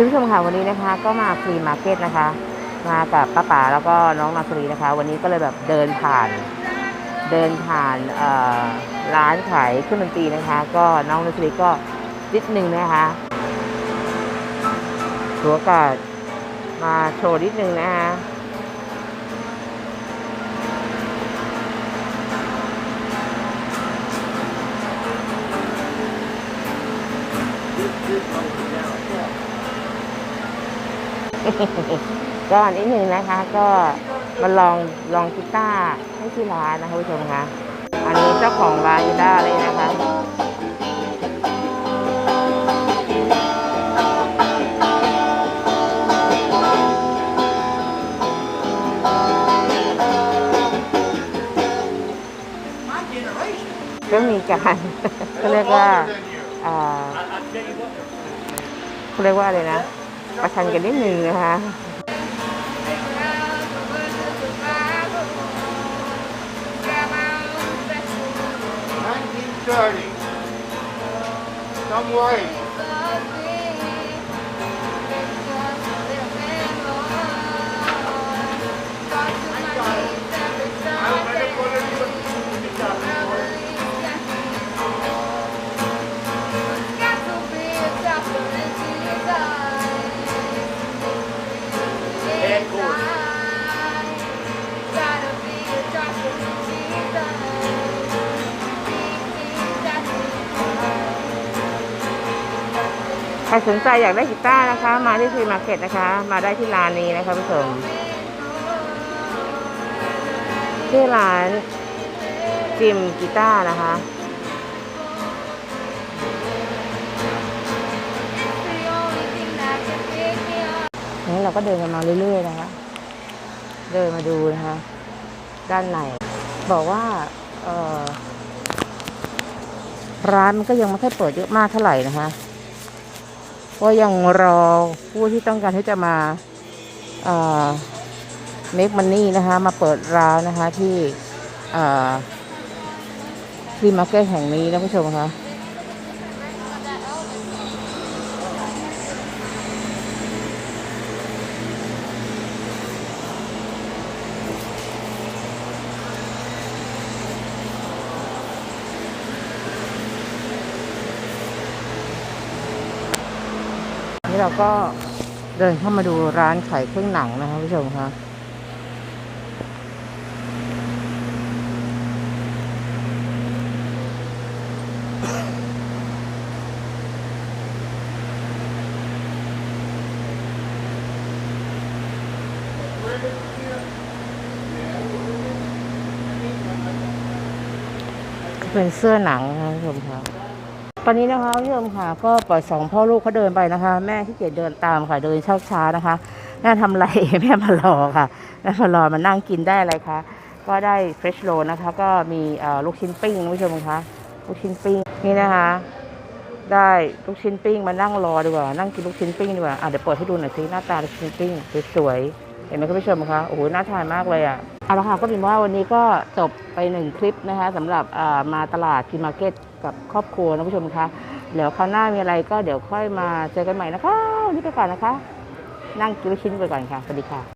คุณผู้ชมค่ะวันนี้นะคะ ก็มาฟรีมาร์เก็ตนะคะ มากับป้าป๋าแล้วก็น้องนาซรีนะคะ วันนี้ก็เลยแบบเดินผ่าน เดินผ่านร้านขายเครื่องดนตรีนะคะ ก็น้องนาซรีก็นิดนึงนะคะหัวกาดมาโชว์นิดนึงนะคะ ก็นิดนึงนะคะ ก็มาลองลองกีตาร์ให้ที่ร้านนะคะผู้ชมคะอันนี้เจ้าของร้านกีตาร์เลยนะคะก็มีการก็เรียกว่าอ่าเขาเรียกว่าอะไรนะ ประชันกันนิดนึงนะคะ 1930. Some way. ครสนใจอยากได้กีตาร์นะคะ มาที่ฟรีมาร์เก็ตนะคะ มาได้ที่ร้านนี้นะคะผู้ชมชื่อร้านจิมกีตาร์นะคะ นี่เราก็เดินกันมาเรื่อยๆนะคะ เดินมาดูนะคะ ด้านในบอกว่าร้านมันก็ยังไม่ค่อยเปิดเยอะมากเท่าไหร่นะคะ ก็ยังรอผู้ที่ต้องการที่จะมาเอ่อ make money นะคะ มาเปิดร้านนะคะที่เอ่อฟรีมาร์เก็ตแห่งนี้นะผู้ชมคะ นี่เราก็เดินเข้ามาดูร้านขายเครื่องหนังนะคะผู้ชมคะเป็นเสื้อหนังนะคะผู้ชมคะ ตอนนี้นะคะผู้ชมค่ะ ก็ปล่อยสองพ่อลูกเขาเดินไปนะคะ แม่ที่เกียจเดินตามค่ะเดินช้าช้าๆนะคะแม่ทำไรแม่มารอค่ะแม่มารอมานั่งกินได้อะไรคะก็ได้เฟรชโรนะคะ ก็มีลูกชิ้นปิ้งผู้ชมคะลูกชิ้นปิ้งนี่นะคะ ได้ลูกชิ้นปิ้งมานั่งรอดีกว่านั่งกินลูกชิ้นปิ้งดีกว่าอะเดี๋ยวเปิดให้ดูหน่อยสิหน้าตาลูกชิ้นปิ้งสวยๆเห็นไหมคุณผู้ชมคะโอ้โหน่าทานมากเลยอะ เอาละค่ะก็เป็นว่าวันนี้ก็จบไปหนึ่งคลิปนะคะสำหรับมาตลาดพีมาร์เก็ตกับครอบครัวนะผู้ชมคะเดี๋ยวคราวหน้ามีอะไรก็เดี๋ยวค่อยมาเจอกันใหม่นะคะวันนี้ไปก่อนนะคะ นั่งกินลูกชิ้นไปก่อนค่ะสวัสดีค่ะ